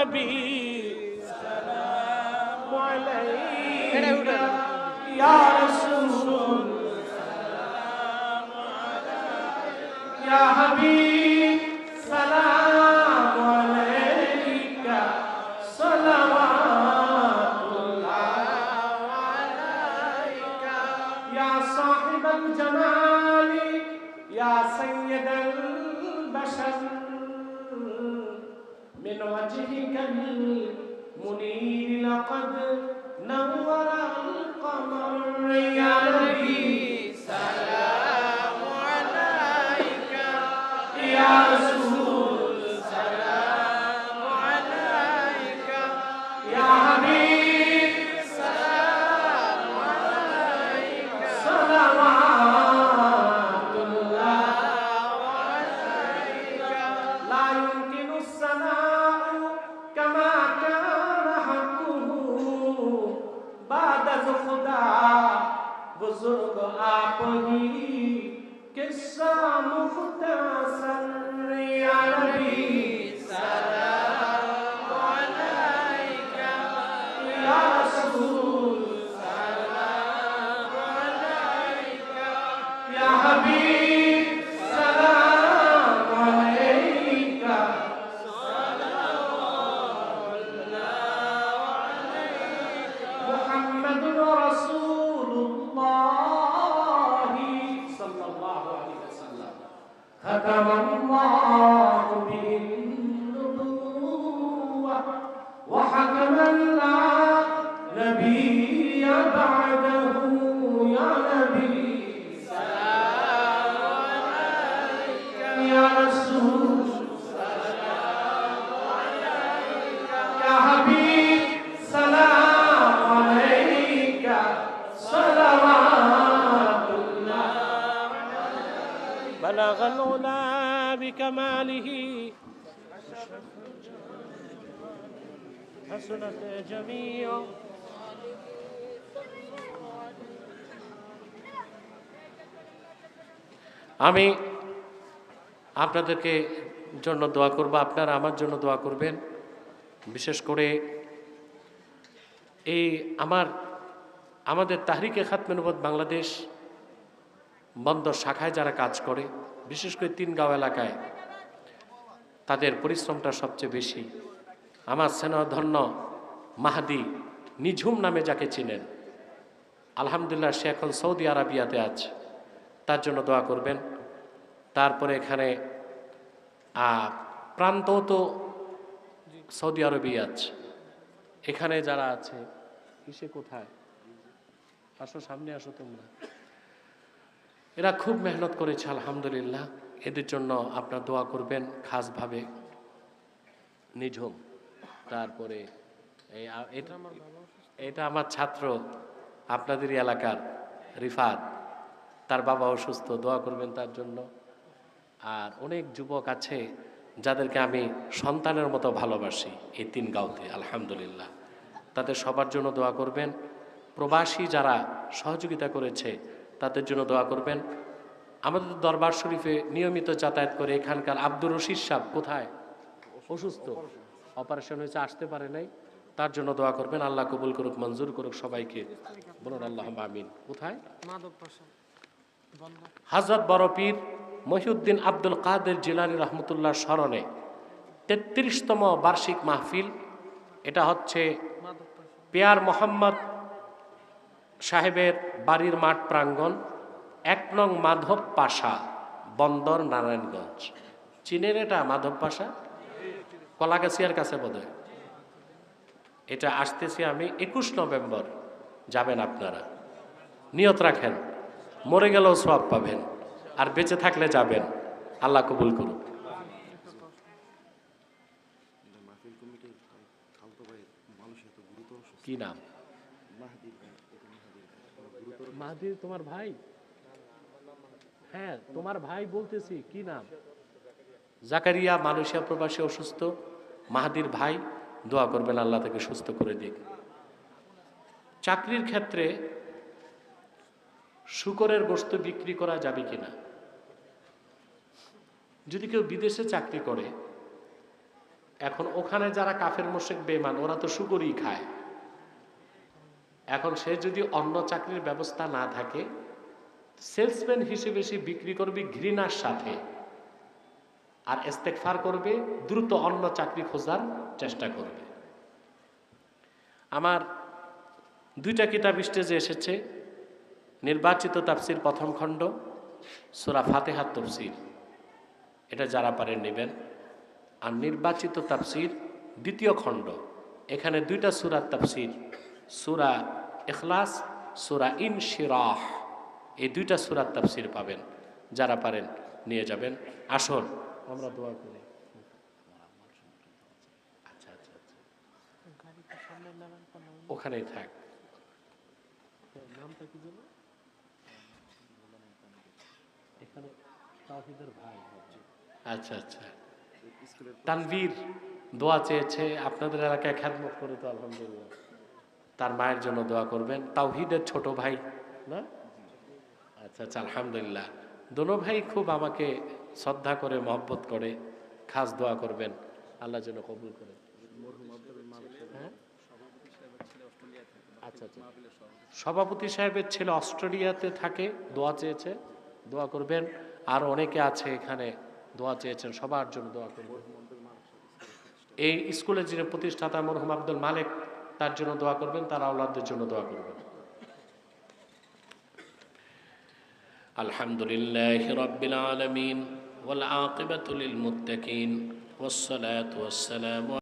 نبي سلام عليك يا رسول يا حبيب سلام عليك صلوات الله عليك يا صاحب الجمال يا سيد البشر من وجهك المنير لقد نور القمر يا বুজুর্গ আপনি ختم الله بلغ العلا بكماله حسنت جميع আমি আপনাদেরকে জন্য দোয়া করব আপনারা আমার জন্য দোয়া করবেন বিশেষ করে এই আমার আমাদের তাহরিকে খাতমেনবদ বাংলাদেশ বন্দর শাখায় যারা কাজ করে বিশেষ করে তিন গাঁও এলাকায় তাদের পরিশ্রমটা সবচেয়ে বেশি। আমার স্নেহধন্য মাহাদি নিঝুম নামে যাকে চিনেন আলহামদুলিল্লাহ সে এখন সৌদি আরবিয়াতে আছে তার জন্য দোয়া করবেন। তারপরে এখানে আহ, প্রান্তও তো সৌদি আরবই আছে। এখানে যারা আছে কিসে কোথায়? আসো সামনে আসো তোমরা। এরা খুব মেহনত করেছে আলহামদুলিল্লাহ। এদের জন্য আপনার দোয়া করবেন খাসভাবে। নিঝুম তারপরে এটা এটা আমার ছাত্র আপনাদেরই এলাকার রিফাত। তার বাবা অসুস্থ দোয়া করবেন তার জন্য। আর অনেক যুবক আছে যাদেরকে আমি সন্তানের মতো ভালোবাসি এই তিন গাঁওতে আলহামদুলিল্লাহ। তাদের সবার জন্য দোয়া করবেন। প্রবাসী যারা সহযোগিতা করেছে তাদের জন্য দোয়া করবেন। আমাদের দরবার শরীফে নিয়মিত যাতায়াত করে এখানকার আব্দুর রশিদ সাহ কোথায়? অসুস্থ। অপারেশন হয়েছে আসতে পারে নাই। তার জন্য দোয়া করবেন আল্লাহ কবুল করুক মঞ্জুর করুক সবাইকে। বলুন আল্লাহ আমিন। কোথায়? হজরত বড় পীর মহিউদ্দিন আব্দুল কাদের জিলানি রহমতুল্লাহ স্মরণে তেত্রিশতম বার্ষিক মাহফিল। এটা হচ্ছে পেয়ার মোহাম্মদ সাহেবের বাড়ির মাঠ প্রাঙ্গণ এক নং মাধব পাশা বন্দর নারায়ণগঞ্জ। চীনের এটা মাধব পাশা? কলাগাছিয়ার কাছে বোধহয়। এটা আসতেছি আমি একুশ নভেম্বর। যাবেন আপনারা। নিয়ত রাখেন। মরে গেলেও সব পাবেন। আর বেঁচে থাকলে যাবেন। আল্লাহ কবুল করুন কি কমিটির খালতো ভাইয়ের মানুষ এত গুরুতর অসুস্থ কি নাম মাহাদির ভাই এটা মাহাদির ভাই মাহাদির তোমার ভাই? হ্যাঁ তোমার ভাই বলতেছি, কি নাম? জাকারিয়া মালয়েশিয়া প্রবাসী অসুস্থ। মাহাদির ভাই, দোয়া করবেন আল্লাহ তাকে সুস্থ করে দিক। চাকরির ক্ষেত্রে শুকরের গোস্ত বিক্রি করা যাবে কিনা? যদি কেউ বিদেশে চাকরি করে, এখন ওখানে যারা কাফের মোশেক বেমান ওরা তো শুকরই খায়। এখন সে যদি অন্য চাকরির ব্যবস্থা না থাকে সেলসম্যান হিসেবে সে বিক্রি করবে ঘৃণার সাথে আর ইস্তেকফার করবে, দ্রুত অন্য চাকরি খোঁজার চেষ্টা করবে। আমার দুইটা কিতাব স্টেজে এসেছে, নির্বাচিত তাফসির প্রথম খণ্ড, সুরা ফাতেহাত তফসির। এটা যারা পারেন নেবেন। আর নির্বাচিত তাফসির দ্বিতীয় খণ্ড, এখানে দুইটা সুরার তাফসির, সুরা এখলাস সুরা ইন শিরাহ এই দুইটা সুরার তাফসির পাবেন। যারা পারেন নিয়ে যাবেন। আসল আমরা দোয়া করি। আচ্ছা আচ্ছা আচ্ছা। ওখানেই থাক। নামটা কি যেন? এখানে তাওহিদের ভাই। আচ্ছা আচ্ছা। তানভীর দোয়া চেয়েছে আপনাদের এলাকায় খ্যাতমত করে তো আলহামদুলিল্লাহ। তার মায়ের জন্য দোয়া করবেন। তাওহিদের ছোট ভাই, না? আচ্ছা আচ্ছা আলহামদুলিল্লাহ। দোনো ভাই খুব আমাকে শ্রদ্ধা করে, মহব্বত করে, খাস দোয়া করবেন। আল্লাহ যেন কবুল করে। হ্যাঁ? আচ্ছা আচ্ছা। সভাপতি সাহেবের ছেলে অস্ট্রেলিয়াতে থাকে, দোয়া চেয়েছে, দোয়া করবেন। আর অনেকে আছে এখানে, দোয়া চেয়েছেন, সবার জন্য দোয়া করবেন। এই স্কুলের যিনি প্রতিষ্ঠাতা, মরহুম আব্দুল মালিক তার জন্য দোয়া করবেন তার আওলাদদের জন্য দোয়া করবেন আলহামদুলিল্লাহ রব্বিল আলামিন والعاقبة للمتقين والصلاة والسلام